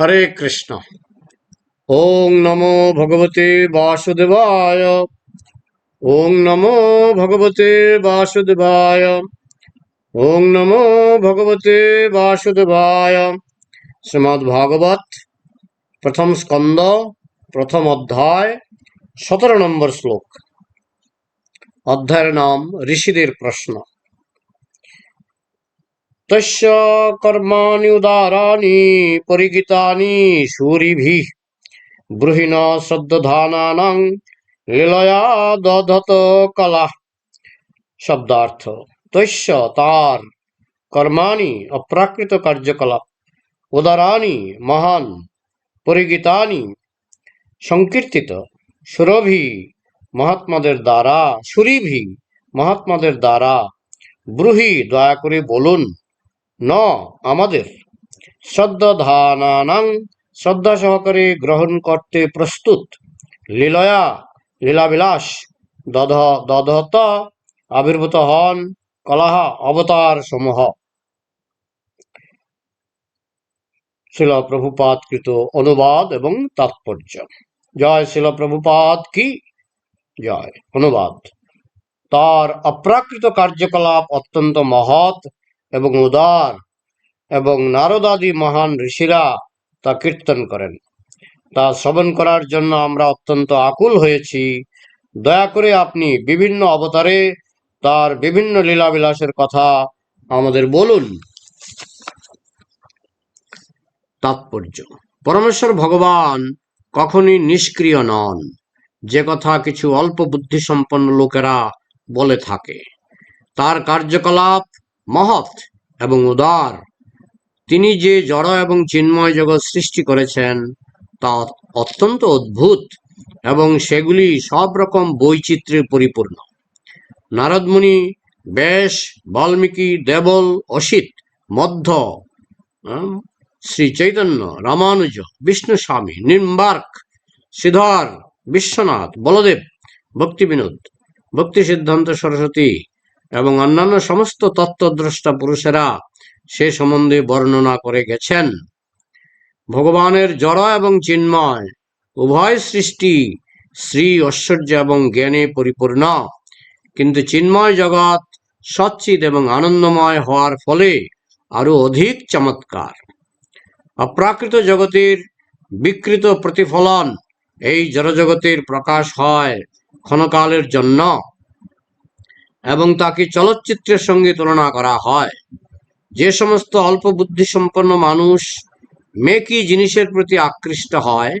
হরে কৃষ্ণ। ওং নমো ভগবতে বাসুদেবায়। ওং নমো ভগবতে বাসুদেবায়। ওং নমো ভগবতে বাসুদেবায়। শ্রীমদ্ ভাগবত, প্রথম স্কন্দ, প্রথম অধ্যায়, সতেরো নম্বর শ্লোক। অধ্যায়ের নাম ঋষিদের প্রশ্ন। তস্য কর্মাণি উদারাণি পরিগীতানি সুরিভিঃ ব্রুহিণ শ্রদ্ধানানাং লীলয়া দধত কলা শব্দার্থ তস্য তার কর্মাণি অপ্রাকৃত কার্যকলাপ উদারাণি মহান পরিগীতানি সংকীর্তিত সুরভি মহাত্মাদের দ্বারা, সুরিভি মহাত্মাদের দ্বারা। ব্রুহি দয়া করে বলুন ন, আমাদের। শ্রদ্ধানানাং শ্রদ্ধা সহকারে গ্রহণ করতে প্রস্তুত। লীলয়া, লীলাবিলাস, দধ, দধত, আবির্ভূত হন কলাহ অবতার সমূহ শিল প্রভুপাত কৃত অনুবাদ এবং তাৎপর্য। জয় শিল প্রভুপাত কি? জয়, অনুবাদ। তার অপ্রাকৃত কার্যকলাপ অত্যন্ত মহৎ। এবং উদার এবং নারদাদি মহান ঋষিরা তা কীর্তন করেন। তা শ্রবণ করার জন্য আমরা অত্যন্ত আকুল হয়েছি। দয়া করে আপনি বিভিন্ন অবতারে তার বিভিন্ন লীলাবিলাসের কথা আমাদের বলুন। তাৎপর্য, পরমেশ্বর ভগবান কখনই নিষ্ক্রিয় নন। যে কথা কিছু অল্প বুদ্ধিসম্পন্ন লোকেরা বলে থাকে। তার কার্যকলাপ মহৎ এবং উদার। তিনি যে জড় এবং চিন্ময় জগৎ সৃষ্টি করেছেন, তা অত্যন্ত অদ্ভুত এবং সেগুলি সব রকম বৈচিত্র্যে পরিপূর্ণ। নারদমুনি বেশ বাল্মীকি, দেবল, অসিত, মধ্য শ্রী চৈতন্য, রামানুজ বিষ্ণু স্বামী নিম্বার্ক শ্রীধর বিশ্বনাথ, বলদেব ভক্তি বিনোদ ভক্তি সিদ্ধান্ত সরস্বতী এবং অন্যান্য সমস্ত তত্ত্বদ্রষ্টা পুরুষেরা সে সম্বন্ধে বর্ণনা করে গেছেন। ভগবানের জড় এবং চিন্ময়, উভয় সৃষ্টি শ্রী ঐশ্বর্য এবং জ্ঞানে পরিপূর্ণ। কিন্তু চিন্ময় জগৎ সচ্চিত এবং আনন্দময় হওয়ার ফলে আরও অধিক চমৎকার। অপ্রাকৃত জগতের বিকৃত প্রতিফলন এই জড়জগতের প্রকাশ হয় ক্ষণকালের জন্য। এবং তাকে চলচ্চিত্রের সঙ্গে তুলনা করা হয়। যে সমস্ত অল্প বুদ্ধিসম্পন্ন মানুষ মেকি জিনিসের প্রতি আকৃষ্ট হয়,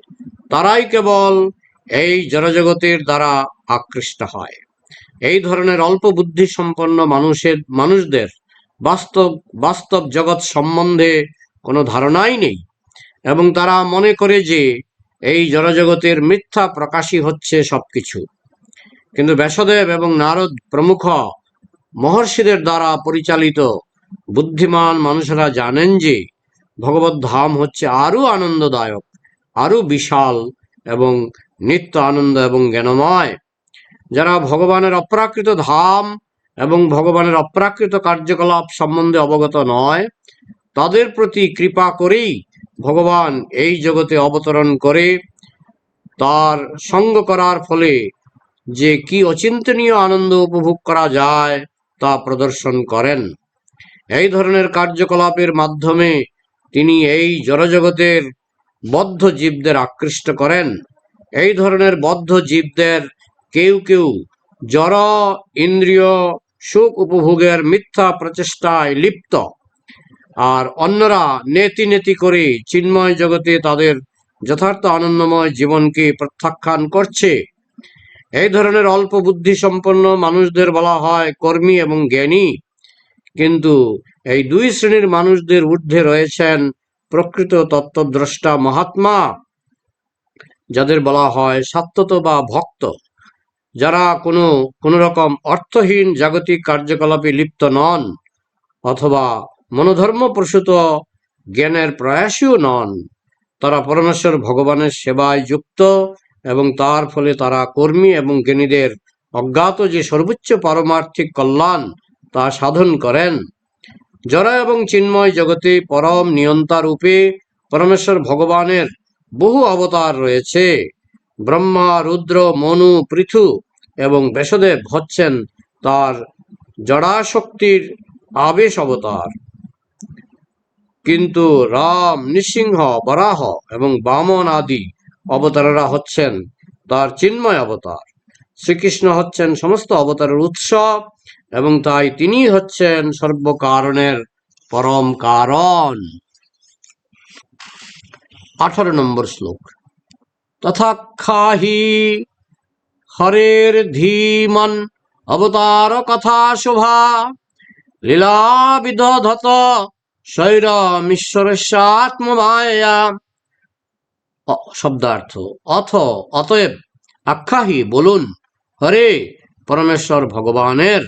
তারাই কেবল এই জড়জগতের দ্বারা আকৃষ্ট হয়। এই ধরনের অল্প বুদ্ধি সম্পন্ন মানুষের, মানুষদের বাস্তব বাস্তব জগৎ সম্বন্ধে কোনো ধারণাই নেই এবং তারা মনে করে যে এই জড়জগতের মিথ্যা প্রকাশই হচ্ছে সবকিছু। কিন্তু ব্যাসদেব এবং নারদ প্রমুখ মহর্ষিদের দ্বারা পরিচালিত বুদ্ধিমান মানুষেরা জানেন যে ভগবত ধাম হচ্ছে আরও আনন্দদায়ক, আরও বিশাল এবং নিত্য আনন্দ এবং জ্ঞানময়। যারা ভগবানের অপ্রাকৃত ধাম এবং ভগবানের অপ্রাকৃত কার্যকলাপ সম্বন্ধে অবগত নয়, তাদের প্রতি কৃপা করেই ভগবান এই জগতে অবতরণ করে তার সঙ্গ করার ফলে যে কি অচিন্তনীয় আনন্দ উপভোগ করা যায় তা প্রদর্শন করেন। এই ধরনের কার্যকলাপের মাধ্যমে তিনি এই জড়জগতের বদ্ধ জীবদের আকৃষ্ট করেন। এই ধরনের বদ্ধ জীবদের কেউ কেউ জড়, ইন্দ্রিয়, সুখ উপভোগের মিথ্যা প্রচেষ্টায় লিপ্ত। আর অন্যরা নেতি নেতি করে চিন্ময় জগতে তাদের যথার্থ আনন্দময় জীবনকে প্রত্যাখ্যান করছে। এই ধরনের অল্প বুদ্ধি সম্পন্ন মানুষদের বলা হয় কর্মী এবং জ্ঞানী। কিন্তু এই দুই শ্রেণির মানুষদের ঊর্ধ্বে রয়েছেন প্রকৃত তত্ত্বদ্রষ্টা মহাত্মা, যাদের বলা হয় সাত্তত বা ভক্ত, যারা কোনো কোনো রকম অর্থহীন জাগতিক কার্যকলাপে লিপ্ত নন অথবা মনোধর্ম প্রসূত জ্ঞানের প্রয়াসীও নন। তারা পরমেশ্বর ভগবানের সেবায় যুক্ত এবং তার ফলে তারা কর্মী এবং জ্ঞানীদের অজ্ঞাত যে সর্বোচ্চ পারমার্থিক কল্যাণ তা সাধন করেন। জরা এবং চিন্ময় জগতে পরম নিয়ন্তা রূপে পরমেশ্বর ভগবানের বহু অবতার রয়েছে। ব্রহ্মা, রুদ্র, মনু, পৃথু এবং বেশদেব হচ্ছেন তার জড়াশক্তির আবেশ অবতার। কিন্তু রাম, নৃসিংহ, বরাহ এবং বামন আদি অবতারেরা হচ্ছেন তার চিন্ময় অবতার। শ্রীকৃষ্ণ হচ্ছেন সমস্ত অবতারের উৎসব এবং তাই তিনি হচ্ছেন সর্বকারণের পরম কারণ। আঠারো নম্বর শ্লোক। তথাক্ষাহি হরের ধীমন অবতার কথা শোভা লীলা বিদধত শৈরমীশ্বরেশাত্মমায়া অ- শব্দার্থ। অথ, অতএব আখ্যাহি বলুন, হরে পরমেশ্বর ভগবানের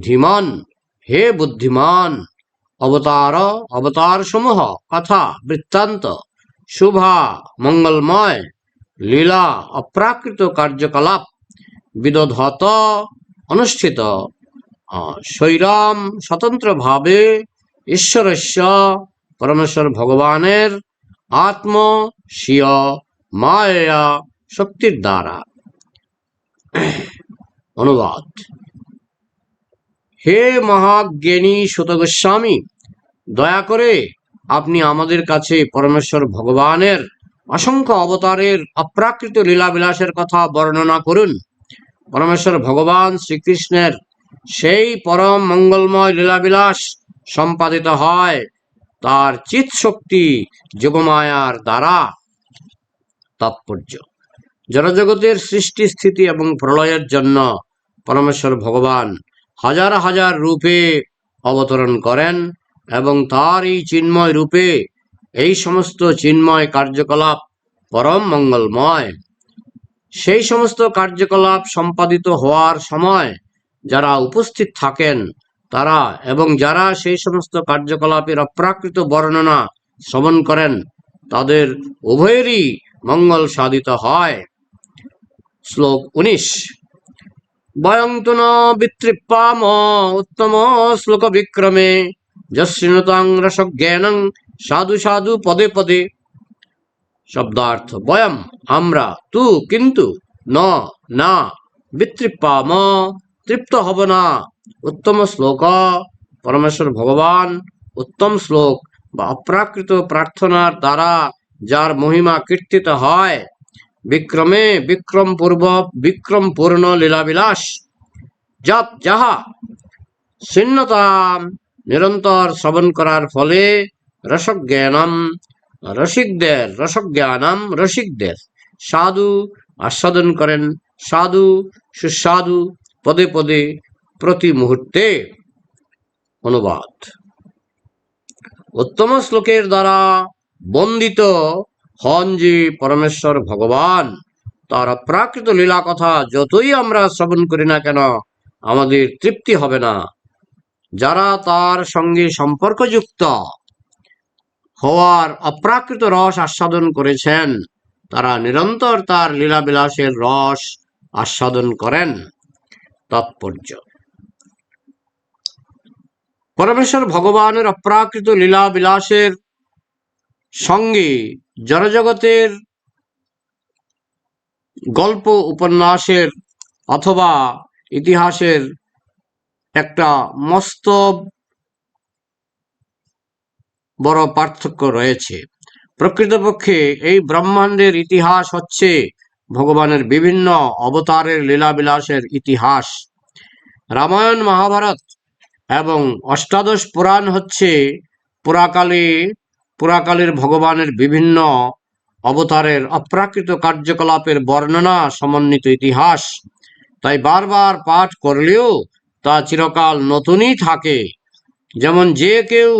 ধীমান, হে বুদ্ধিমান, অবতার অবতার সমূহ কথা, বৃত্তান্ত, শুভা, মঙ্গলময়, লীলা, অপ্রাকৃত কার্যকলাপ, বিদধত, অনুষ্ঠিত। স্বৈরাম স্বতন্ত্রভাবে ঈশ্বরস্য, পরমেশ্বর ভগবানের আত্ম, স্বীয়, মায়া, শক্তির দ্বারা। অনুবাদ। হে মহাজ্ঞানী সুত গোস্বামী দয়া করে আপনি আমাদের কাছে পরমেশ্বর ভগবানের অসংখ্য অবতারের অপ্রাকৃত লীলাবিলাসের কথা বর্ণনা করুন। পরমেশ্বর ভগবান শ্রীকৃষ্ণের সেই পরম মঙ্গলময় লীলাবিলাস সম্পাদিত হয়। তার চিৎ শক্তি যোগমায়ার দ্বারা তাৎপর্য। জড়জগতের সৃষ্টি স্থিতি এবং প্রলয়ের জন্য পরমেশ্বর ভগবান হাজার হাজার রূপে অবতরণ করেন এবং তার এই চিন্ময় রূপে এই সমস্ত চিন্ময় কার্যকলাপ পরম মঙ্গলময়। সেই সমস্ত কার্যকলাপ সম্পাদিত হওয়ার সময় যারা উপস্থিত থাকেন তারা এবং যারা সেই সমস্ত কার্যকলাপের অপ্রাকৃত বর্ণনা শ্রবণ করেন, তাদের উভয়েরই মঙ্গল সাধিত হয়। শ্লোক উনিশ। বয়ং তু ন বিতৃপ্পাম উত্তম শ্লোক বিক্রমে যশ্রিণতাং রসজ্ঞানং সাধু সাধু পদে পদে। শব্দার্থ বয়ম, আমরা তু, কিন্তু ন, না, বিতৃপ্পাম তৃপ্ত হব না। উত্তম শ্লোক, পরমেশ্বর ভগবান। উত্তম শ্লোক, বা অপ্রাকৃত প্রার্থনার দ্বারা যার মহিমা কীর্তিত হয়, বিক্রমে বিক্রম পূর্ব, বিক্রম পূর্ণ লীলাবিলাস। যত যাহা শূন্যতা নিরন্তর শ্রবণ করার ফলে রসজ্ঞানম, রসিকদের রসজ্ঞানম রসিকদের। সাধু আস্বাদন করেন, সাধু সুস্বাদু পদে পদে প্রতি মুহূর্তে অনুবাদ। উত্তম শ্লোকের দ্বারা বন্দিত হন যে পরমেশ্বর ভগবান, তার অপ্রাকৃত লীলা কথা যতই আমরা শ্রবণ করি না কেন, আমাদের তৃপ্তি হবে না। যারা তার সঙ্গে সম্পর্কযুক্ত হওয়ার অপ্রাকৃত রস আস্বাদন করেছেন, তারা নিরন্তর তার লীলাবিলাসের রস আস্বাদন করেন। তাৎপর্য। পরমেশ্বর ভগবানের অপ্রাকৃত লীলা বিলাসের সঙ্গে জড়জগতের গল্প উপন্যাসের অথবা ইতিহাসের একটা মস্ত বড় পার্থক্য রয়েছে। প্রকৃতপক্ষে এই ব্রহ্মাণ্ডের ইতিহাস হচ্ছে ভগবানের বিভিন্ন অবতারের লীলাবিলাসের ইতিহাস। রামায়ণ, মহাভারত এবং অষ্টাদশ পুরাণ হচ্ছে পুরাকালে, পুরাকালের ভগবানের বিভিন্ন অবতারের অপ্রাকৃত কার্যকলাপের বর্ণনা সমন্বিত ইতিহাস। তাই বারবার পাঠ করলেও তা চিরকাল নতুনই থাকে। যেমন যে কেউ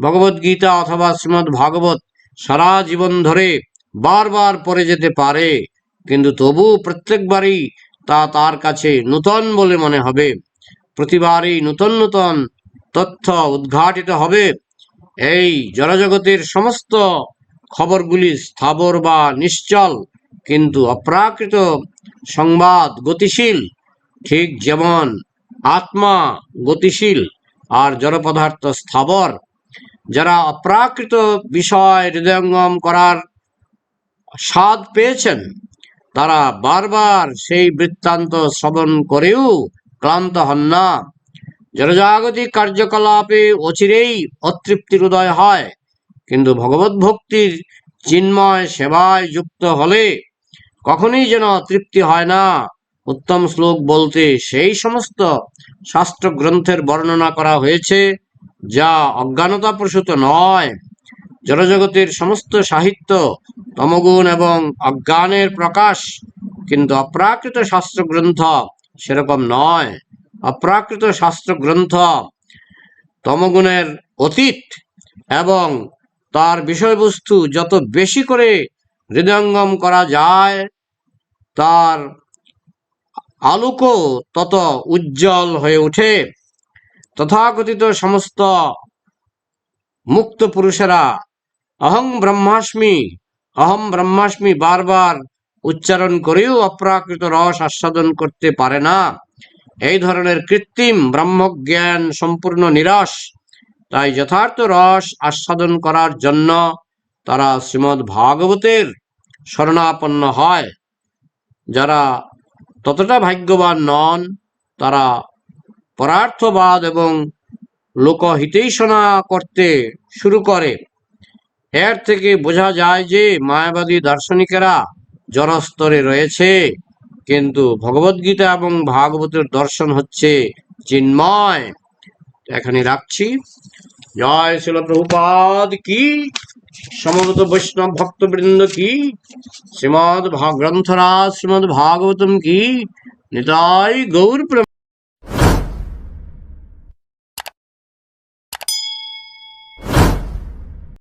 ভগবদ্গীতা অথবা শ্রীমদ্ ভাগবত সারা জীবন ধরে বারবার পড়ে যেতে পারে কিন্তু তবু প্রত্যেকবারই তা তার কাছে নূতন বলে মনে হবে। প্রতিবারই নূতন নূতন তথ্য উদ্ঘাটিত হবে। এই জড়জগতের সমস্ত খবরগুলি স্থাবর বা নিশ্চল, কিন্তু অপ্রাকৃত সংবাদ গতিশীল, ঠিক যেমন আত্মা গতিশীল আর জড় পদার্থ স্থাবর, যারা অপ্রাকৃত বিষয় হৃদয়ঙ্গম করার স্বাদ পেয়েছেন। তারা বারবার সেই বৃত্তান্ত শ্রবণ করেও ক্লান্ত হন না। জনজাগতিক কার্যকলাপে অচিরেই অতৃপ্তির উদয় হয়। কিন্তু ভগবত ভক্তির চিন্ময় সেবায় যুক্ত হলে কখনোই যেন তৃপ্তি হয় না। উত্তম শ্লোক বলতে সেই সমস্ত শাস্ত্র গ্রন্থের বর্ণনা করা হয়েছে, যা অজ্ঞানতা প্রসূত নয়। জনজগতের সমস্ত সাহিত্য তমগুণ এবং অজ্ঞানের প্রকাশ, কিন্তু অপ্রাকৃত শাস্ত্র গ্রন্থ সেরকম নয়। অপ্রাকৃত শাস্ত্র গ্রন্থ তমগুণের অতীত এবং তার বিষয়বস্তু যত বেশি করে হৃদয়ঙ্গম করা যায়, তার আলোকও তত উজ্জ্বল হয়ে ওঠে। তথাকথিত সমস্ত মুক্ত পুরুষেরা অহং ব্রহ্মাস্মি অহম ব্রহ্মাস্মি বারবার উচ্চারণ করেও অপ্রাকৃত রস আস্বাদন করতে পারে না। এই ধরনের কৃত্রিম ব্রহ্মজ্ঞান সম্পূর্ণ নিরস। তাই যথার্থ রস আস্বাদন করার জন্য তারা শ্রীমদ্ ভাগবতের শরণাপন্ন হয়। যারা ততটা ভাগ্যবান নন, তারা পরার্থবাদ এবং লোকহিতৈষণা করতে শুরু করে। এর থেকে বোঝা যায় যে মায়াবাদী দার্শনিকেরা জড়স্তরে রয়েছে। কিন্তু ভগবদ্গীতা এবং ভাগবতের দর্শন হচ্ছে চিন্ময়। এখানে রাখছি। জয় শিল প্রভুপাদ কি? সমবেত বৈষ্ণব ভক্তবৃন্দ কি? শ্রীমদ গ্রন্থরাজ শ্রীমদ ভাগবতম কি? নিতাই গৌর